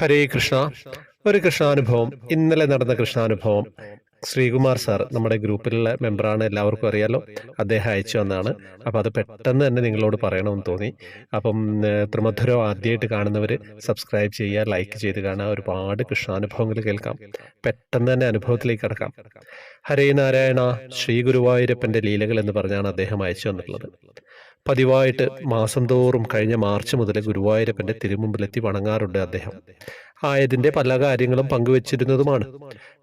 ഹരേ കൃഷ്ണ. ഒരു കൃഷ്ണാനുഭവം. ഇന്നലെ നടന്ന കൃഷ്ണാനുഭവം. ശ്രീകുമാർ സാർ നമ്മുടെ ഗ്രൂപ്പിലുള്ള മെമ്പറാണ്. എല്ലാവർക്കും അറിയാലോ. അദ്ദേഹം അയച്ചു വന്നാണ് അപ്പോൾ അത് പെട്ടെന്ന് തന്നെ നിങ്ങളോട് പറയണമെന്ന് തോന്നി. അപ്പം ത്രിമധുരോ ആദ്യമായിട്ട് കാണുന്നവർ സബ്സ്ക്രൈബ് ചെയ്യുക ലൈക്ക് ചെയ്ത് കാണുക. ഒരുപാട് കൃഷ്ണാനുഭവങ്ങൾ കേൾക്കാം. പെട്ടെന്ന് തന്നെ അനുഭവത്തിലേക്ക് കടക്കാം. ഹരേ നാരായണ ശ്രീ ഗുരുവായൂരപ്പന്റെ ലീലകൾ എന്ന് പറഞ്ഞാണ് അദ്ദേഹം അയച്ചു വന്നിട്ടുള്ളത് പതിവായിട്ട് മാസം തോറും കഴിഞ്ഞ മാർച്ച് മുതൽ ഗുരുവായൂരപ്പന്റെ തിരുമുമ്പിലെത്തി വണങ്ങാറുണ്ട് അദ്ദേഹം. ആയതിന്റെ പല കാര്യങ്ങളും പങ്കുവച്ചിരുന്നതുമാണ്.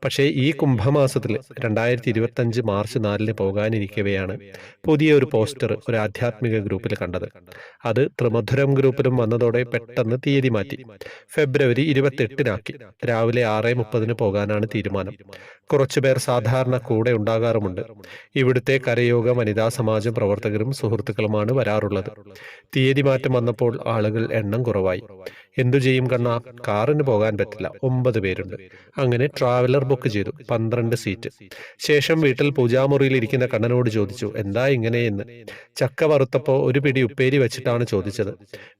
പക്ഷേ ഈ കുംഭമാസത്തിൽ രണ്ടായിരത്തി ഇരുപത്തഞ്ച് മാർച്ച് നാലിന് പോകാനിരിക്കവെയാണ് പുതിയ ഒരു പോസ്റ്റർ ഒരു ആധ്യാത്മിക ഗ്രൂപ്പിൽ കണ്ടത്. അത് ത്രിമധുരം ഗ്രൂപ്പിലും വന്നതോടെ പെട്ടെന്ന് തീയതി മാറ്റി. ഫെബ്രുവരി ഇരുപത്തെട്ടിനാക്കി രാവിലെ ആറ് മുപ്പതിന് പോകാനാണ് തീരുമാനം. കുറച്ചുപേർ സാധാരണ കൂടെ ഉണ്ടാകാറുമുണ്ട്. ഇവിടുത്തെ കരയോഗ വനിതാ സമാജം പ്രവർത്തകരും സുഹൃത്തുക്കളുമാണ് വരാറുള്ളത്. തീയതി മാറ്റം വന്നപ്പോൾ ആളുകൾ എണ്ണം കുറവായി. എന്തു ചെയ്യും കണ്ണ? കാറിന് പോകാൻ പറ്റില്ല. ഒമ്പത് പേരുണ്ട്. അങ്ങനെ ട്രാവലർ ബുക്ക് ചെയ്തു. പന്ത്രണ്ട് സീറ്റ് ശേഷം വീട്ടിൽ പൂജാമുറിയിൽ ഇരിക്കുന്ന കണ്ണനോട് ചോദിച്ചു എന്താ ഇങ്ങനെയെന്ന് ചക്ക വറുത്തപ്പോൾ ഒരു പിടി ഉപ്പേരി വെച്ചിട്ടാണ് ചോദിച്ചത്.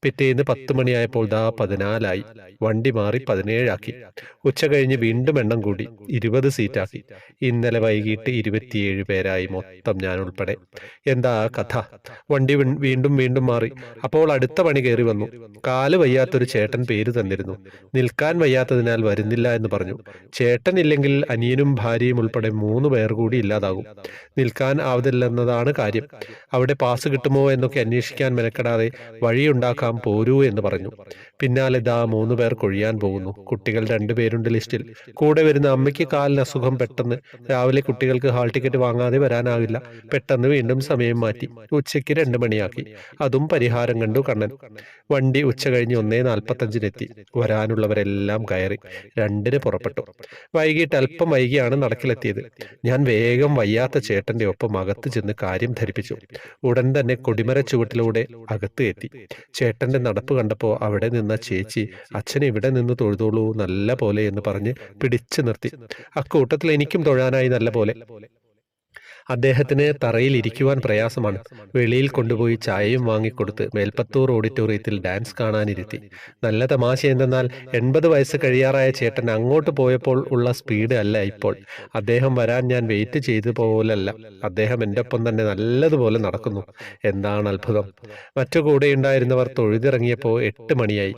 പിറ്റേന്ന് പത്ത് മണിയായപ്പോൾ ദാ പതിനാലായി. വണ്ടി മാറി പതിനേഴാക്കി. ഉച്ച കഴിഞ്ഞ് വീണ്ടും എണ്ണം കൂടി. ഇരുപത് സീറ്റാക്കി ഇന്നലെ വൈകിട്ട് ഇരുപത്തിയേഴ് പേരായി മൊത്തം ഞാൻ ഉൾപ്പെടെ. എന്താ കഥ? വണ്ടി വീണ്ടും വീണ്ടും മാറി. അപ്പോൾ അടുത്ത പണി കയറി വന്നു. കാൽ വയ്യാത്തൊരു ചേട്ടൻ പേര് തന്നിരുന്നു. നിൽക്കാൻ വയ്യാത്തതിനാൽ വരുന്നില്ല എന്ന് പറഞ്ഞു. ചേട്ടൻ ഇല്ലെങ്കിൽ അനിയനും ഭാര്യയും ഉൾപ്പെടെ മൂന്ന് പേർ കൂടി ഇല്ലാതാകും. നിൽക്കാൻ ആവതില്ലെന്നതാണ് കാര്യം. അവിടെ പാസ് കിട്ടുമോ എന്നൊക്കെ അന്വേഷിക്കാൻ മെനക്കെടാതെ വഴിയുണ്ടാക്കാം പോരൂ എന്ന് പറഞ്ഞു. പിന്നാലെ ദാ മൂന്ന് പേർ കൊഴിയാൻ പോകുന്നു. കുട്ടികൾ രണ്ടുപേരുണ്ട് ലിസ്റ്റിൽ. കൂടെ വരുന്ന അമ്മയ്ക്ക് കാലിന് അസുഖം പെട്ടെന്ന്. രാവിലെ കുട്ടികൾക്ക് ഹാൾ ടിക്കറ്റ് വാങ്ങാതെ വരാനാവില്ല പെട്ടെന്ന് വീണ്ടും സമയം മാറ്റി. ഉച്ചയ്ക്ക് രണ്ട് മണിയാക്കി. അതും പരിഹാരം കണ്ടു കണ്ണൻ. വണ്ടി ഉച്ച കഴിഞ്ഞ് ഒന്നേ നാൽപ്പത്തഞ്ചിനെത്തി വരാനുള്ളവരെല്ലാം കയറി. രണ്ടിന് പുറപ്പെട്ടു. വൈകിട്ട് അല്പം വൈകിയാണ് നടക്കിലെത്തിയത്. ഞാൻ വേഗം വയ്യാത്ത ചേട്ടന്റെ ഒപ്പം അകത്ത് ചെന്ന് കാര്യം ധരിപ്പിച്ചു. ഉടൻ തന്നെ കൊടിമര ചുവട്ടിലൂടെ അകത്ത് എത്തി. ചേട്ടന്റെ നടപ്പ് കണ്ടപ്പോൾ അവിടെ നിന്ന ചേച്ചി അച്ഛനെ ഇവിടെ നിന്ന് തൊഴുതോളൂ നല്ല പോലെ എന്ന് പറഞ്ഞ് പിടിച്ചു നിർത്തി. അക്കൂട്ടത്തിൽ എനിക്കും തൊഴാനായി നല്ല പോലെ. അദ്ദേഹത്തിന് തറയിൽ ഇരിക്കുവാൻ പ്രയാസമാണ്. വെളിയിൽ കൊണ്ടുപോയി ചായയും വാങ്ങിക്കൊടുത്ത് മേൽപ്പത്തൂർ ഓഡിറ്റോറിയത്തിൽ ഡാൻസ് കാണാനിരുത്തി. നല്ല തമാശ എന്തെന്നാൽ എൺപത് വയസ്സ് കഴിയാറായ ചേട്ടൻ അങ്ങോട്ട് പോയപ്പോൾ ഉള്ള സ്പീഡ് അല്ല ഇപ്പോൾ. അദ്ദേഹം വരാൻ ഞാൻ വെയിറ്റ് ചെയ്ത പോലല്ല. അദ്ദേഹം എന്റെ ഒപ്പം തന്നെ നല്ലതുപോലെ നടക്കുന്നു. എന്താണ് അത്ഭുതം. മറ്റു കൂടെയുണ്ടായിരുന്നവർ തൊഴുതിറങ്ങിയപ്പോൾ എട്ട് മണിയായി.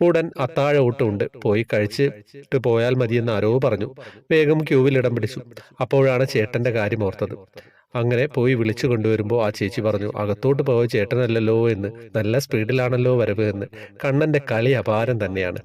ഉടൻ അത്താഴ ഊട്ടമുണ്ട് പോയി കഴിച്ചിട്ട് പോയാൽ മതിയെന്ന് ആരോ പറഞ്ഞു. വേഗം ക്യൂവിൽ ഇടം പിടിച്ചു. അപ്പോഴാണ് ചേട്ടന്റെ കാര്യം ഓർത്തത്. അങ്ങനെ പോയി വിളിച്ചു കൊണ്ടുവരുമ്പോൾ ആ ചേച്ചി പറഞ്ഞു അകത്തോട്ട് പോയ? ചേട്ടനല്ലല്ലോ എന്ന്. നല്ല സ്പീഡിലാണല്ലോ വരവ് എന്ന്. കണ്ണന്റെ കളി അപാരം തന്നെയാണ്.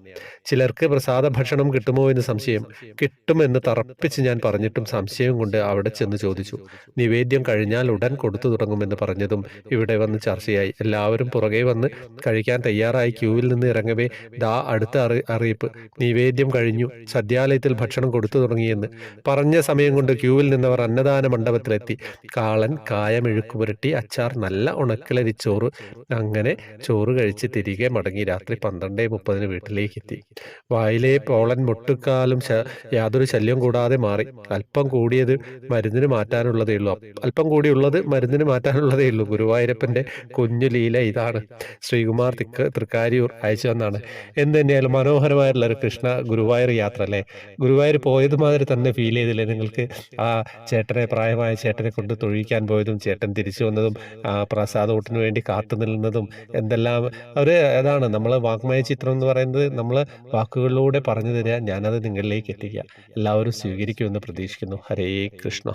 ചിലർക്ക് പ്രസാദ ഭക്ഷണം കിട്ടുമോ എന്ന് സംശയം കിട്ടുമെന്ന് തറപ്പിച്ച് ഞാൻ പറഞ്ഞിട്ടും സംശയം കൊണ്ട് അവിടെ ചെന്ന് ചോദിച്ചു. നിവേദ്യം കഴിഞ്ഞാൽ ഉടൻ കൊടുത്തു തുടങ്ങുമെന്ന് പറഞ്ഞതും ഇവിടെ വന്ന് ചർച്ചയായി. എല്ലാവരും പുറകെ വന്ന് കഴിക്കാൻ തയ്യാറായി ക്യൂവിൽ നിന്ന് ഇറങ്ങവേ. ദാ അടുത്ത അറി അറിയിപ്പ്. നിവേദ്യം കഴിഞ്ഞു. സദ്യാലയത്തിൽ ഭക്ഷണം കൊടുത്തു തുടങ്ങിയെന്ന്. പറഞ്ഞ സമയം കൊണ്ട് ക്യൂവിൽ നിന്നവർ അന്നദാന മണ്ഡപത്തിലെത്തി. കാളൻ കായമെഴുക്ക് പുരട്ടി അച്ചാർ നല്ല ഉണക്കിലരിച്ചോറ് അങ്ങനെ ചോറ് കഴിച്ച് തിരികെ മടങ്ങി രാത്രി പന്ത്രണ്ടേ മുപ്പതിന് വീട്ടിലേക്ക് എത്തി വായിലെ പോളൻ മുട്ടുക്കാലും ശ- യാതൊരു ശല്യം കൂടാതെ മാറി. അല്പം കൂടിയത് മരുന്നിന് മാറ്റാനുള്ളതേ ഉള്ളൂ. അല്പം കൂടിയുള്ളത് മരുന്നിന് മാറ്റാനുള്ളതേ ഉള്ളൂ. ഗുരുവായൂരപ്പന്റെ കുഞ്ഞു ലീല ഇതാണ്. ശ്രീകുമാർ തിക്ക് തൃക്കാരിയൂർ അയച്ചു വന്നാണ് എന്ത് തന്നെയായാലും മനോഹരമായിട്ടുള്ള ഒരു കൃഷ്ണ ഗുരുവായൂർ യാത്ര അല്ലേ? ഗുരുവായൂർ പോയത് മാതിരി തന്നെ ഫീൽ ചെയ്തില്ലേ നിങ്ങൾക്ക്? ആ ചേട്ടനെ പ്രായമായ ചേട്ടനെ കൊണ്ട് തൊഴിക്കാൻ പോയതും ചേട്ടൻ തിരിച്ചു വന്നതും പ്രസാദോട്ടിന് വേണ്ടി കാത്തു നിൽക്കുന്നതും എന്തെല്ലാം ഒരു അതാണ് നമ്മൾ വാക്മയ ചിത്രം എന്ന് പറയുന്നത് നമ്മൾ വാക്കുകളിലൂടെ പറഞ്ഞു തരിക ഞാനത് നിങ്ങളിലേക്ക് എത്തിക്കുക. എല്ലാവരും സ്വീകരിക്കുമെന്ന് പ്രതീക്ഷിക്കുന്നു. ഹരേ കൃഷ്ണ.